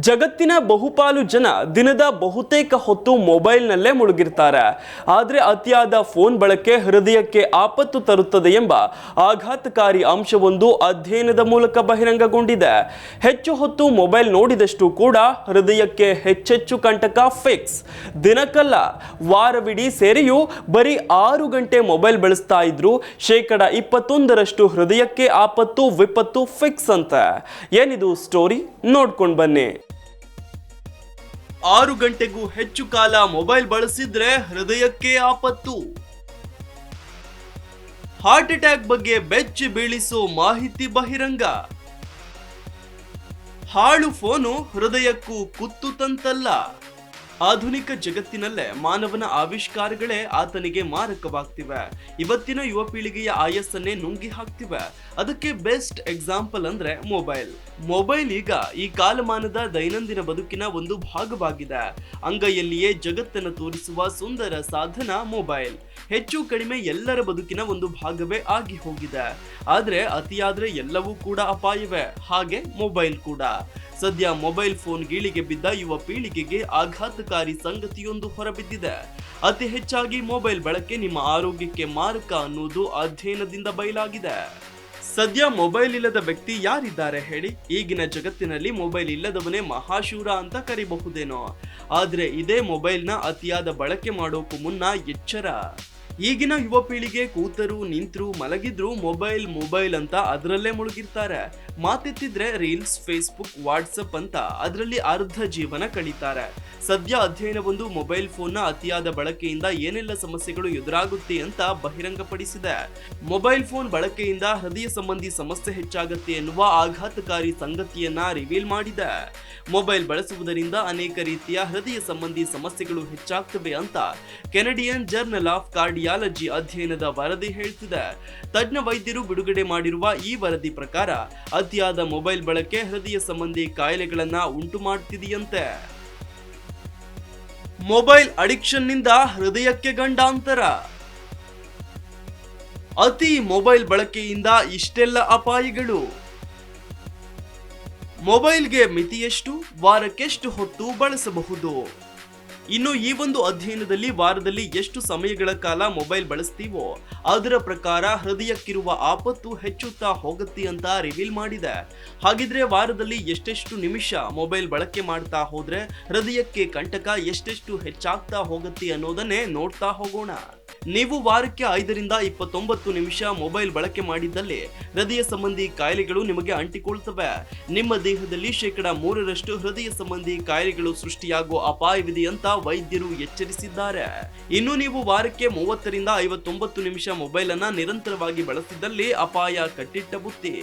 ಜಗತ್ತಿನ ಬಹುಪಾಲು ಜನ ದಿನದ ಬಹುತೇಕ ಹೊತ್ತು ಮೊಬೈಲ್ನಲ್ಲೇ ಮುಳುಗಿರ್ತಾರೆ. ಆದರೆ ಅತಿಯಾದ ಫೋನ್ ಬಳಕೆ ಹೃದಯಕ್ಕೆ ಆಪತ್ತು ತರುತ್ತದೆ ಎಂಬ ಆಘಾತಕಾರಿ ಅಂಶವೊಂದು ಅಧ್ಯಯನದ ಮೂಲಕ ಬಹಿರಂಗಗೊಂಡಿದೆ. ಹೆಚ್ಚು ಹೊತ್ತು ಮೊಬೈಲ್ ನೋಡಿದಷ್ಟು ಕೂಡ ಹೃದಯಕ್ಕೆ ಹೆಚ್ಚೆಚ್ಚು ಕಂಟಕ ಫಿಕ್ಸ್. ದಿನಕ್ಕಲ್ಲ ವಾರವಿಡೀ ಸೇರಿಯೂ ಬರೀ ಆರು ಗಂಟೆ ಮೊಬೈಲ್ ಬಳಸ್ತಾ ಇದ್ರು ಶೇಕಡ ಇಪ್ಪತ್ತೊಂದರಷ್ಟು ಹೃದಯಕ್ಕೆ ಆಪತ್ತು, ವಿಪತ್ತು ಫಿಕ್ಸ್ ಅಂತ. ಏನಿದು ಸ್ಟೋರಿ? ನೋಡ್ಕೊಂಡು ಬನ್ನಿ. ಆರು ಗಂಟೆಗೂ ಹೆಚ್ಚು ಕಾಲ ಮೊಬೈಲ್ ಬಳಸಿದ್ರೆ ಹೃದಯಕ್ಕೆ ಆಪತ್ತು. ಹಾರ್ಟ್ ಅಟ್ಯಾಕ್ ಬಗ್ಗೆ ಬೆಚ್ಚಿ ಬೀಳಿಸೋ ಮಾಹಿತಿ ಬಹಿರಂಗ. ಹಾಳು ಫೋನು ಹೃದಯಕ್ಕೂ ಕುತ್ತು ತಂತಲ್ಲ. ಆಧುನಿಕ ಜಗತ್ತಿನಲ್ಲೇ ಮಾನವನ ಆವಿಷ್ಕಾರಗಳೇ ಆತನಿಗೆ ಮಾರಕವಾಗ್ತಿವೆ. ಇವತ್ತಿನ ಯುವ ಪೀಳಿಗೆಯ ಆಯಸ್ಸನ್ನೇ ನುಂಗಿ ಹಾಕ್ತಿವೆ. ಅದಕ್ಕೆ ಬೆಸ್ಟ್ ಎಕ್ಸಾಂಪಲ್ ಅಂದ್ರೆ ಮೊಬೈಲ್. ಮೊಬೈಲ್ ಈಗ ಈ ಕಾಲಮಾನದ ದೈನಂದಿನ ಬದುಕಿನ ಒಂದು ಭಾಗವಾಗಿದೆ. ಅಂಗೈಯಲ್ಲಿಯೇ ಜಗತ್ತನ್ನು ತೋರಿಸುವ ಸುಂದರ ಸಾಧನ ಮೊಬೈಲ್. ಹೆಚ್ಚು ಕಡಿಮೆ ಎಲ್ಲರ ಬದುಕಿನ ಒಂದು ಭಾಗವೇ ಆಗಿ ಹೋಗಿದೆ. ಆದ್ರೆ ಅತಿಯಾದ್ರೆ ಎಲ್ಲವೂ ಕೂಡ ಅಪಾಯವೇ. ಹಾಗೆ ಮೊಬೈಲ್ ಕೂಡ. ಸದ್ಯ ಮೊಬೈಲ್ ಫೋನ್ ಗೀಳಿಗೆ ಬಿದ್ದ ಯುವ ಪೀಳಿಗೆಗೆ ಆಘಾತಕಾರಿ ಸಂಗತಿಯೊಂದು ಹೊರಬಿದ್ದಿದೆ. ಅತಿ ಹೆಚ್ಚಾಗಿ ಮೊಬೈಲ್ ಬಳಕೆ ನಿಮ್ಮ ಆರೋಗ್ಯಕ್ಕೆ ಮಾರಕ ಅನ್ನೋದು ಅಧ್ಯಯನದಿಂದ ಬಯಲಾಗಿದೆ. ಸದ್ಯ ಮೊಬೈಲ್ ಇಲ್ಲದ ವ್ಯಕ್ತಿ ಯಾರಿದ್ದಾರೆ ಹೇಳಿ? ಈಗಿನ ಜಗತ್ತಿನಲ್ಲಿ ಮೊಬೈಲ್ ಇಲ್ಲದವನೇ ಮಹಾಶೂರ ಅಂತ ಕರಿಬಹುದೇನೋ. ಆದ್ರೆ ಇದೇ ಮೊಬೈಲ್ನ ಅತಿಯಾದ ಬಳಕೆ ಮಾಡೋಕು ಮುನ್ನ ಎಚ್ಚರ. ಈಗಿನ ಯುವ ಪೀಳಿಗೆ ಕೂತರು, ನಿಂತರು, ಮಲಗಿದ್ರು ಮೊಬೈಲ್ ಮೊಬೈಲ್ ಅಂತ ಅದರಲ್ಲೇ ಮುಳುಗಿರ್ತಾರೆ. ಮಾತೆತ್ತಿದ್ರೆ ರೀಲ್ಸ್, ಫೇಸ್ಬುಕ್, ವಾಟ್ಸಪ್ ಅಂತ ಅದರಲ್ಲಿ ಅರ್ಧ ಜೀವನ ಕಳೀತಾರೆ. ಸದ್ಯ ಅಧ್ಯಯನವೊಂದು ಮೊಬೈಲ್ ಫೋನ್ನ ಅತಿಯಾದ ಬಳಕೆಯಿಂದ ಏನೆಲ್ಲ ಸಮಸ್ಯೆಗಳು ಎದುರಾಗುತ್ತೆ ಅಂತ ಬಹಿರಂಗಪಡಿಸಿದೆ. ಮೊಬೈಲ್ ಫೋನ್ ಬಳಕೆಯಿಂದ ಹೃದಯ ಸಂಬಂಧಿ ಸಮಸ್ಯೆ ಹೆಚ್ಚಾಗುತ್ತೆ ಎನ್ನುವ ಆಘಾತಕಾರಿ ಸಂಗತಿಯನ್ನ ರಿವೀಲ್ ಮಾಡಿದೆ. ಮೊಬೈಲ್ ಬಳಸುವುದರಿಂದ ಅನೇಕ ರೀತಿಯ ಹೃದಯ ಸಂಬಂಧಿ ಸಮಸ್ಯೆಗಳು ಹೆಚ್ಚಾಗ್ತವೆ ಅಂತ ಕೆನಡಿಯನ್ ಜರ್ನಲ್ ಆಫ್ ಕಾರ್ಡಿಯಾಲಜಿ ಅಧ್ಯಯನದ ವರದಿ ಹೇಳ್ತಿದೆ. ತಜ್ಞ ವೈದ್ಯರು ಬಿಡುಗಡೆ ಮಾಡಿರುವ ಈ ವರದಿ ಪ್ರಕಾರ ಅತಿಯಾದ ಮೊಬೈಲ್ ಬಳಕೆ ಹೃದಯ ಸಂಬಂಧಿ ಕಾಯಿಲೆಗಳನ್ನ ಉಂಟು ಮಾಡ್ತಿದೆಯಂತೆ ಮೊಬೈಲ್ ಅಡಿಕ್ಷನ್ನಿಂದ ಹೃದಯಕ್ಕೆ ಗಂಡಾಂತರ. ಅತಿ ಮೊಬೈಲ್ ಬಳಕೆಯಿಂದ ಇಷ್ಟೆಲ್ಲ ಅಪಾಯಗಳು. ಮೊಬೈಲ್ಗೆ ಮಿತಿಯೆಷ್ಟು, ವಾರಕ್ಕೆಷ್ಟು ಹೊತ್ತು ಬಳಸಬಹುದು. ಇನ್ನು ಈ ಒಂದು ಅಧ್ಯಯನದಲ್ಲಿ ವಾರದಲ್ಲಿ ಎಷ್ಟು ಸಮಯಗಳ ಕಾಲ ಮೊಬೈಲ್ ಬಳಸ್ತೀವೋ, ಅದರ ಪ್ರಕಾರ ಹೃದಯಕ್ಕಿರುವ ಆಪತ್ತು ಹೆಚ್ಚುತ್ತಾ ಹೋಗುತ್ತೆ ಅಂತ ರಿವೀಲ್ ಮಾಡಿದೆ. ಹಾಗಿದ್ರೆ ವಾರದಲ್ಲಿ ಎಷ್ಟೆಷ್ಟು ನಿಮಿಷ ಮೊಬೈಲ್ ಬಳಕೆ ಮಾಡ್ತಾ ಹೋದ್ರೆ ಹೃದಯಕ್ಕೆ ಕಂಟಕ ಎಷ್ಟೆಷ್ಟು ಹೆಚ್ಚಾಗ್ತಾ ಹೋಗುತ್ತೆ ಅನ್ನೋದನ್ನೇ ನೋಡ್ತಾ ಹೋಗೋಣ. ನೀವು ವಾರಕ್ಕೆ ಐದರಿಂದ ಇಪ್ಪತ್ತೊಂಬತ್ತು ನಿಮಿಷ ಮೊಬೈಲ್ ಬಳಕೆ ಮಾಡಿದ್ದಲ್ಲಿ ಹೃದಯ ಸಂಬಂಧಿ ಕಾಯಿಲೆಗಳು ನಿಮಗೆ ಅಂಟಿಕೊಳ್ಳುತ್ತವೆ ನಿಮ್ಮ ದೇಹದಲ್ಲಿ ಶೇಕಡ ಮೂರರಷ್ಟು ಹೃದಯ ಸಂಬಂಧಿ ಕಾಯಿಲೆಗಳು ಸೃಷ್ಟಿಯಾಗುವ ಅಪಾಯವಿದೆ ಅಂತ ವೈದ್ಯರು ಎಚ್ಚರಿಸಿದ್ದಾರೆ. ಇನ್ನು ನೀವು ವಾರಕ್ಕೆ ಮೂವತ್ತರಿಂದ ಐವತ್ತೊಂಬತ್ತು ನಿಮಿಷ ಮೊಬೈಲ್ ಅನ್ನ ನಿರಂತರವಾಗಿ ಬಳಸಿದ್ದಲ್ಲಿ ಅಪಾಯ ಕಟ್ಟಿಟ್ಟ ಬುತ್ತಿ.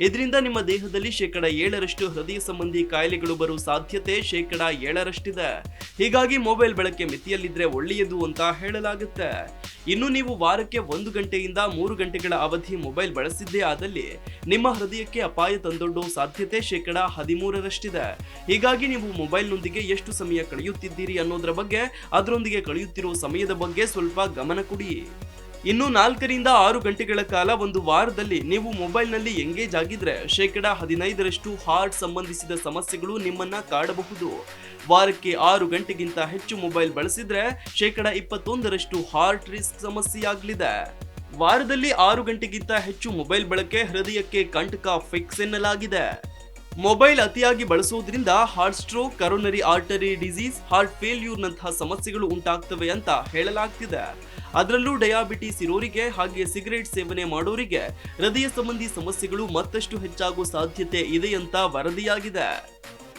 ಇದರಿಂದ ನಿಮ್ಮ ದೇಹದಲ್ಲಿ ಶೇಕಡ ಏಳರಷ್ಟು ಹೃದಯ ಸಂಬಂಧಿ ಕಾಯಿಲೆಗಳು ಬರುವ ಸಾಧ್ಯತೆ ಶೇಕಡ ಏಳರಷ್ಟಿದೆ. ಹೀಗಾಗಿ ಮೊಬೈಲ್ ಬಳಕೆ ಮಿತಿಯಲ್ಲಿದ್ರೆ ಒಳ್ಳೆಯದು ಅಂತ ಹೇಳಲಾಗುತ್ತೆ. ಇನ್ನು ನೀವು ವಾರಕ್ಕೆ ಒಂದು ಗಂಟೆಯಿಂದ ಮೂರು ಗಂಟೆಗಳ ಅವಧಿ ಮೊಬೈಲ್ ಬಳಸಿದ್ದೇ ಆದಲ್ಲಿ ನಿಮ್ಮ ಹೃದಯಕ್ಕೆ ಅಪಾಯ ತಂದೊಡ್ಡುವ ಸಾಧ್ಯತೆ ಶೇಕಡ ಹದಿಮೂರರಷ್ಟಿದೆ. ಹೀಗಾಗಿ ನೀವು ಮೊಬೈಲ್ನೊಂದಿಗೆ ಎಷ್ಟು ಸಮಯ ಕಳೆಯುತ್ತಿದ್ದೀರಿ ಅನ್ನೋದರ ಬಗ್ಗೆ, ಅದರೊಂದಿಗೆ ಕಳೆಯುತ್ತಿರುವ ಸಮಯದ ಬಗ್ಗೆ ಸ್ವಲ್ಪ ಗಮನ ಕೊಡಿ. ಇನ್ನು ನಾಲ್ಕರಿಂದ ಆರು ಗಂಟೆಗಳ ಕಾಲ ಒಂದು ವಾರದಲ್ಲಿ ನೀವು ಮೊಬೈಲ್ನಲ್ಲಿ ಎಂಗೇಜ್ ಆಗಿದ್ರೆ ಶೇಕಡ ಹದಿನೈದರಷ್ಟು ಹಾರ್ಟ್ ಸಂಬಂಧಿಸಿದ ಸಮಸ್ಯೆಗಳು ನಿಮ್ಮನ್ನ ಕಾಡಬಹುದು. ವಾರಕ್ಕೆ ಆರು ಗಂಟೆಗಿಂತ ಹೆಚ್ಚು ಮೊಬೈಲ್ ಬಳಸಿದ್ರೆ ಶೇಕಡ ಇಪ್ಪತ್ತೊಂದರಷ್ಟು ಹಾರ್ಟ್ ರಿಸ್ಕ್ ಸಮಸ್ಯೆಯಾಗಲಿದೆ. ವಾರದಲ್ಲಿ ಆರು ಗಂಟೆಗಿಂತ ಹೆಚ್ಚು ಮೊಬೈಲ್ ಬಳಕೆ ಹೃದಯಕ್ಕೆ ಕಂಟಕ ಫಿಕ್ಸ್ ಎನ್ನಲಾಗಿದೆ. ಮೊಬೈಲ್ ಅತಿಯಾಗಿ ಬಳಸುವುದರಿಂದ heart stroke, coronary artery disease, heart ಫೇಲ್ಯೂರ್ನಂತಹ ಸಮಸ್ಯೆಗಳು ಉಂಟಾಗ್ತವೆ ಅಂತ ಹೇಳಲಾಗ್ತಿದೆ. ಅದರಲ್ಲೂ ಡಯಾಬಿಟಿಸ್ ಇರೋರಿಗೆ ಹಾಗೆ ಸಿಗರೇಟ್ ಸೇವನೆ ಮಾಡೋರಿಗೆ ಹೃದಯ ಸಂಬಂಧಿ ಸಮಸ್ಯೆಗಳು ಮತ್ತಷ್ಟು ಹೆಚ್ಚಾಗುವ ಸಾಧ್ಯತೆ ಇದೆ ಅಂತ ವರದಿಯಾಗಿದೆ.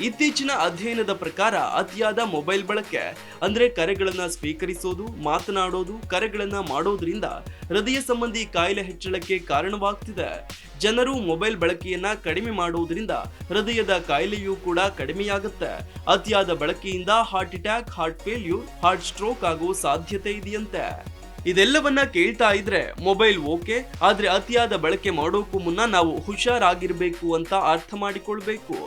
ಇತ್ತೀಚಿನ ಅಧ್ಯಯನದ ಪ್ರಕಾರ ಅತಿಯಾದ ಮೊಬೈಲ್ ಬಳಕೆ, ಅಂದ್ರೆ ಕರೆಗಳನ್ನ ಸ್ವೀಕರಿಸೋದು, ಮಾತನಾಡೋದು, ಕರೆಗಳನ್ನ ಮಾಡೋದ್ರಿಂದ ಹೃದಯ ಸಂಬಂಧಿ ಕಾಯಿಲೆ ಹೆಚ್ಚಳಕ್ಕೆ ಕಾರಣವಾಗ್ತಿದೆ. ಜನರು ಮೊಬೈಲ್ ಬಳಕೆಯನ್ನ ಕಡಿಮೆ ಮಾಡುವುದರಿಂದ ಹೃದಯದ ಕಾಯಿಲೆಯೂ ಕೂಡ ಕಡಿಮೆಯಾಗುತ್ತೆ. ಅತಿಯಾದ ಬಳಕೆಯಿಂದ heart attack, heart failure, heart stroke ಆಗುವ ಸಾಧ್ಯತೆ ಇದೆಯಂತೆ. ಇದೆಲ್ಲವನ್ನ ಕೇಳ್ತಾ ಇದ್ರೆ ಮೊಬೈಲ್ ಓಕೆ, ಆದ್ರೆ ಅತಿಯಾದ ಬಳಕೆ ಮಾಡೋಕ್ಕೂ ಮುನ್ನ ನಾವು ಹುಷಾರಾಗಿರ್ಬೇಕು ಅಂತ ಅರ್ಥ ಮಾಡಿಕೊಳ್ಬೇಕು.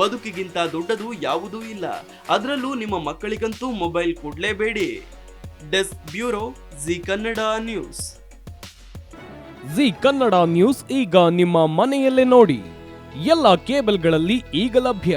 ಬದುಕಿಗಿಂತ ದೊಡ್ಡದು ಯಾವುದೂ ಇಲ್ಲ. ಅದರಲ್ಲೂ ನಿಮ್ಮ ಮಕ್ಕಳಿಗಂತೂ mobile ಕೊಡ್ಲೇಬೇಡಿ desk bureau, Zee Kannada news. Zee Kannada news ಈಗ ನಿಮ್ಮ ಮನೆಯಲ್ಲೇ ನೋಡಿ. ಎಲ್ಲ ಕೇಬಲ್ಗಳಲ್ಲಿ ಈಗ ಲಭ್ಯ.